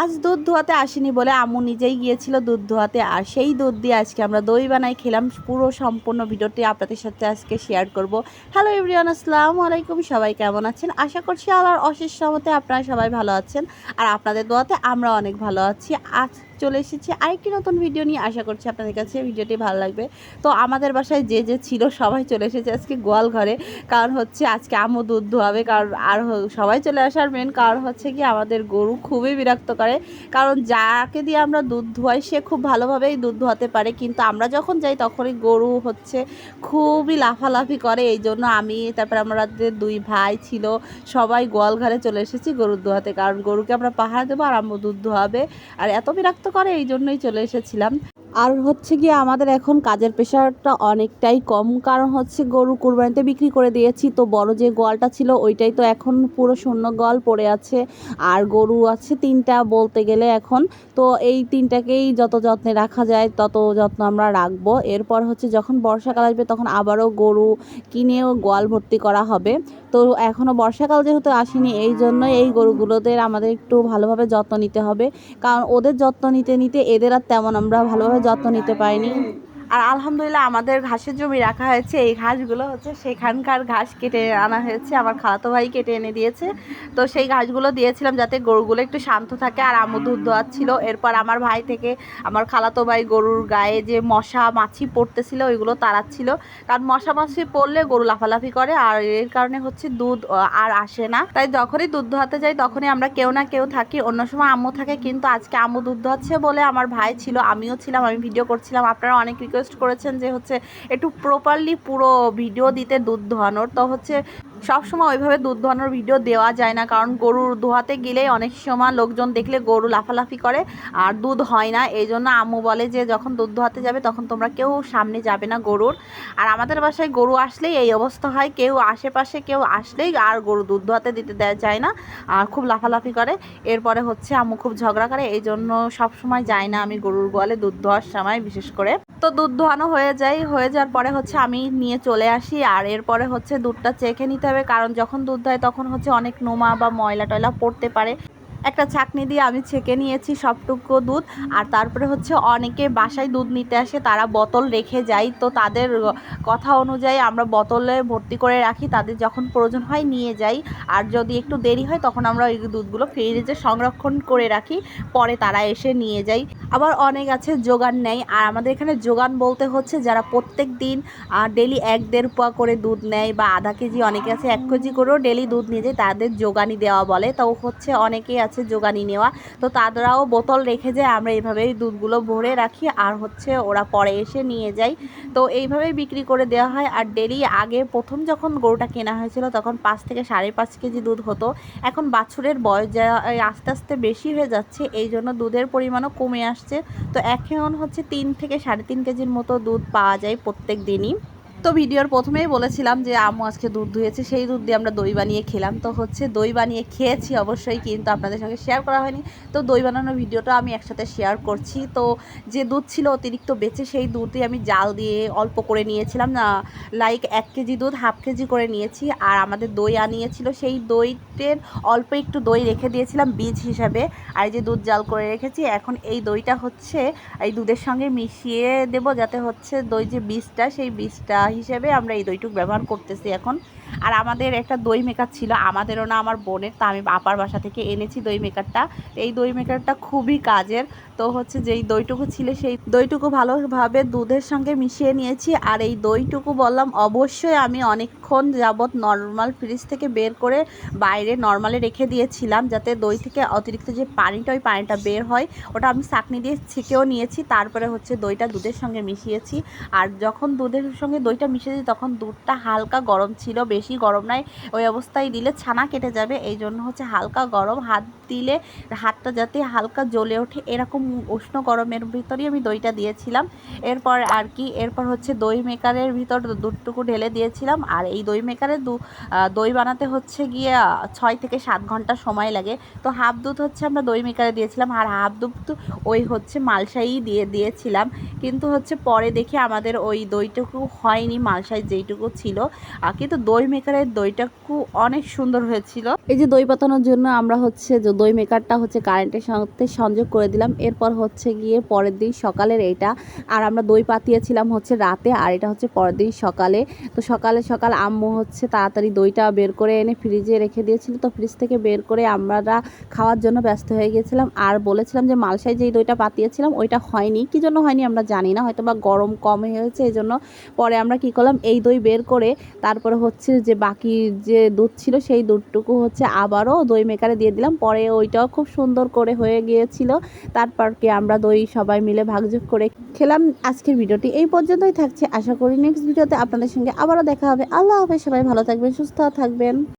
আজ দুধ ধোয়াতে আসেনি বলে আমু নিজেই গিয়েছিল দুধ ধোয়াতে, আর সেই দুধ দিয়ে আজকে আমরা দই বানাই খেলাম। পুরো সম্পূর্ণ ভিডিওটি আপনাদের সাথে আজকে শেয়ার করব। হ্যালো এভরিওয়ান আসসালামু আলাইকুম। সবাই কেমন আছেন? আশা করছি আমার অশেষ সমতে আপনারা সবাই ভালো আছেন। আর আপনাদের দোয়াতে আমরা অনেক ভালো আছি। আজ চলে এসেছি। আরেকটি নতুন ভিডিও নিয়ে আশা করছি আপনাদের কাছে ভিডিওটি ভালো লাগবে। তো আমাদের বাসায় যে যে ছিল সবাই চলে এসেছে আজকে গোয়াল ঘরে। কারণ হচ্ছে আজকে আমও দুধ ধোয়াবে, কারণ আর সবাই চলে আসার মেন কারণ হচ্ছে কি আমাদের গরু খুবই বিরক্ত করে। কারণ যাকে দিয়ে আমরা দুধ ধোয়াই, সে খুব ভালোভাবেই দুধ ধোয়াতে পারে। কিন্তু আমরা যখন যাই, তখনই গরু হচ্ছে খুবই লাফালাফি করে। এই জন্য আমি, তারপর আমাদের দুই ভাই ছিল, সবাই গোয়াল ঘরে চলে এসেছি গরুর দোয়াতে কারণ গরুকে আমরা পাহাড় দেবো আর আম্মু দুধ ধোয়াবে। আর এত বিরক্ত করে এই জন্যই চলে এসেছিলাম। আর হচ্ছে গিয়ে আমাদের এখন কাজের প্রেশারটা অনেকটাই কম। কারণ হচ্ছে গরু কুরবানিতে বিক্রি করে দিয়েছি, তো বড় যে গোয়ালটা ছিল ওইটাই তো এখন পুরো শূন্য গোয়াল পড়ে আছে। আর গরু আছে তিনটা বলতে গেলে এখন, তো এই তিনটাকেই যত যত্নে রাখা যায় তত যত্ন আমরা রাখব। এরপর হচ্ছে যখন বর্ষাকাল আসবে তখন আবারও গরু কিনেও গোয়াল ভর্তি করা হবে। তো এখনও বর্ষাকাল যেহেতু আসেনি, এই জন্য এই গরুগুলোদের আমাদের একটু ভালোভাবে যত্ন নিতে হবে। কারণ ওদের যত্ন নিতে নিতে এদের আর তেমন আমরা ভালোভাবে যত্ন নিতে পারিনি। আর আলহামদুলিল্লাহ আমাদের ঘাসের জমি রাখা হয়েছে। এই ঘাসগুলো হচ্ছে সেখানকার ঘাস কেটে আনা হয়েছে। আমার খালাতো ভাই কেটে এনে দিয়েছে। তো সেই ঘাসগুলো দিয়েছিলাম যাতে গরুগুলো একটু শান্ত থাকে আর আমু দুধ দোয়াচ্ছিল এরপর আমার ভাই থেকে আমার খালাতো ভাই গরুর গায়ে যে মশা মাছি পড়তেছিল, ওইগুলো তাড়াচ্ছিল। কারণ মশা মাছি পড়লে গরু লাফালাফি করে আর এর কারণে হচ্ছে দুধ আর আসে না। তাই যখনই দুধ দোহাতে যাই, তখনই আমরা কেউ না কেউ থাকি। অন্য সময় আম্মু থাকে, কিন্তু আজকে আম্মু দুধ দোহাচ্ছে বলে আমার ভাই ছিল, আমিও ছিলাম, আমি ভিডিও করছিলাম। আপনারা অনেক রিকোয়েস্ট করেছেন যে হচ্ছে একটু প্রপারলি পুরো ভিডিও দিতে দুধ দোহানোর তো হচ্ছে সবসময় ওইভাবে দুধ দোহানোর ভিডিও দেওয়া যায় না। কারণ গরুর ধোয়াতে গেলে অনেক সময় লোকজন দেখলে গরু লাফালাফি করে আর দুধ হয় না। এই জন্য আম্মু বলে যে যখন দুধ ধোয়াতে যাবে তখন তোমরা কেউ সামনে যাবে না গরুর। আর আমাদের বাসায় গরু আসলেই এই অবস্থা হয়। কেউ আশেপাশে কেউ আসলেই আর গরু দুধ ধোয়াতে দিতে দেওয়া যায় না আর খুব লাফালাফি করে। এরপরে হচ্ছে আম্মু খুব ঝগড়া করে। এই জন্য সবসময় যায় না আমি গরুর গোয়ালে দুধ ধোয়ার সময় বিশেষ করে। তো দুধ ধোয়ানো হয়ে যায়, হয়ে যাওয়ার পরে হচ্ছে আমি নিয়ে চলে আসি। আর এরপরে হচ্ছে দুধটা চেখে নিতে হবে, কারণ যখন দুধ দেয় তখন হচ্ছে অনেক নোমা বা ময়লা টয়লা পড়তে পারে। একটা ছাকনি দিয়ে আমি ছেঁকে নিয়েছি সবটুকু দুধ। আর তারপরে হচ্ছে অনেকে বাসায় দুধ নিতে আসে, তারা বোতল রেখে যায়। তো তাদের কথা অনুযায়ী আমরা বোতলে ভর্তি করে রাখি, তাদের যখন প্রয়োজন হয় নিয়ে যাই। আর যদি একটু দেরি হয়, তখন আমরা ওই দুধগুলো ফ্রিজে সংরক্ষণ করে রাখি, পরে তারা এসে নিয়ে যায়। আবার অনেক আছে যোগান নেয়। আর আমাদের এখানে যোগান বলতে হচ্ছে, যারা প্রত্যেক দিন ডেলি এক দেড় পোয়া করে দুধ নেয় বা আধা কেজি, অনেকে আছে এক কেজি করেও ডেলি দুধ নিয়ে যায়, তাদের যোগানি দেওয়া বলে। তো হচ্ছে অনেকেই আছে যোগানি নেওয়া। তো তারাও বোতল রেখে যায় আমরা এইভাবেই দুধগুলো ভরে রাখি, আর হচ্ছে ওরা পরে এসে নিয়ে যায়। তো এইভাবেই বিক্রি করে দেওয়া হয়। আর ডেলি আগে প্রথম যখন গরুটা কেনা হয়েছিল, তখন পাঁচ থেকে সাড়ে পাঁচ কেজি দুধ হতো। এখন বাছুরের বয়স যা আস্তে আস্তে বেশি হয়ে যাচ্ছে, এই জন্য দুধের পরিমাণও কমে আসছে। তো এখন হচ্ছে তিন থেকে সাড়ে তিন কেজির মতো দুধ পাওয়া যায় প্রত্যেক দিনই। তো ভিডিওর প্রথমেই বলেছিলাম যে আম্মু আজকে দুধ ধুয়েছে, সেই দুধ দিয়ে আমরা দই বানিয়ে খেলাম। তো হচ্ছে দই বানিয়ে খেয়েছি অবশ্যই, কিন্তু আপনাদের সঙ্গে শেয়ার করা হয়নি। তো দই বানানোর ভিডিওটা আমি একসাথে শেয়ার করছি। তো যে দুধ ছিল অতিরিক্ত বেঁচে, সেই দুধই আমি জাল দিয়ে অল্প করে নিয়েছিলাম। না লাইক এক কেজি দুধ, হাফ কেজি করে নিয়েছি। আর আমাদের দই আনিয়েছিল, সেই দইটের অল্প একটু দই রেখে দিয়েছিলাম বীজ হিসাবে। আর যে দুধ জাল করে রেখেছি, এখন এই দইটা হচ্ছে, এই দুধের সঙ্গে মিশিয়ে দেব যাতে হচ্ছে দই যে বীজটা, সেই বীজটা হিসেবে আমরা এই দইটুক ব্যবহার করতেছি এখন। আর আমাদের একটা দই মেকার ছিল, আমাদেরও না, আমার বোনের, তা আমি বাপার বাসা থেকে এনেছি দই মেকারটা এই দই মেকারটা খুবই কাজের। তো হচ্ছে যেই দইটুকু ছিল, সেই দইটুকু ভালোভাবে দুধের সঙ্গে মিশিয়ে নিয়েছি। আর এই দইটুকু বললাম, অবশ্যই আমি অনেকক্ষণ যাবৎ নর্মাল ফ্রিজ থেকে বের করে বাইরে নর্মালে রেখে দিয়েছিলাম, যাতে দই থেকে অতিরিক্ত যে পানিটা, ওই পানিটা বের হয়, ওটা আমি চাকনি দিয়ে ছেঁকেও নিয়েছি। তারপরে হচ্ছে দইটা দুধের সঙ্গে মিশিয়েছি। আর যখন দুধের সঙ্গে দইটা মিশিয়েছি, তখন দুধটা হালকা গরম ছিল, বেশি গরম নয় ওই অবস্থায় দিলে ছানা কেটে যাবে। এই জন্য হচ্ছে হালকা গরম, হাত দিলে হাতটা যাতে হালকা জ্বলে ওঠে, এরকম উষ্ণ গরমের ভিতরেই আমি দইটা দিয়েছিলাম। এরপর আর কি, এরপর হচ্ছে দই মেকারের ভিতর দুধটুকু ঢেলে দিয়েছিলাম। আর এই দই মেকারে দু দই বানাতে হচ্ছে গিয়ে ছয় থেকে সাত ঘণ্টা সময় লাগে। তো হাফ দুধ হচ্ছে আমরা দই মেকারে দিয়েছিলাম, আর হাফ দুধ তো ওই হচ্ছে মালসাই দিয়ে দিয়েছিলাম। কিন্তু হচ্ছে পরে দেখি আমাদের ওই দইটুকু হয়নি, মালসাই যেইটুকু ছিল। কিন্তু দই মেকারের দইটা খুব অনেক সুন্দর হয়েছিল। এই যে দই পাতানোর জন্য আমরা হচ্ছে যে দই মেকারটা হচ্ছে কারেন্টের সাথে সংযোগ করে দিলাম। এরপর হচ্ছে গিয়ে পরের দিন সকালের এইটা আর আমরা দই পাতিয়েছিলাম হচ্ছে রাতে, আর এটা হচ্ছে পরের দিন সকালে। তো সকালে সকাল আম্মু হচ্ছে তাড়াতাড়ি দইটা বের করে এনে ফ্রিজে রেখে দিয়েছিল। তো ফ্রিজ থেকে বের করে আমরা খাওয়ার জন্য ব্যস্ত হয়ে গেছিলাম আর বলেছিলাম যে মালসায় যেই দইটা পাতিয়েছিলাম, ওইটা হয়নি। কি জন্য হয়নি আমরা জানি না। হয়তো বা গরম কম হয়েছে এই জন্য পরে আমরা কি করলাম, এই দই বের করে তারপরে হচ্ছে যে বাকি যে দুধ ছিল সেই দুধটুকু হচ্ছে আবারও দই মেকারে দিয়ে দিলাম। পরে ওইটাও খুব সুন্দর করে হয়ে গিয়েছিল। তারপর কি আমরা দই সবাই মিলে ভাগযোগ করে খেলাম। আজকের ভিডিওটি এই পর্যন্তই থাকছে। আশা করি নেক্সট ভিডিওতে আপনাদের সঙ্গে আবারও দেখা হবে। আল্লাহ হাফেজ। সবাই ভালো থাকবেন, সুস্থ থাকবেন।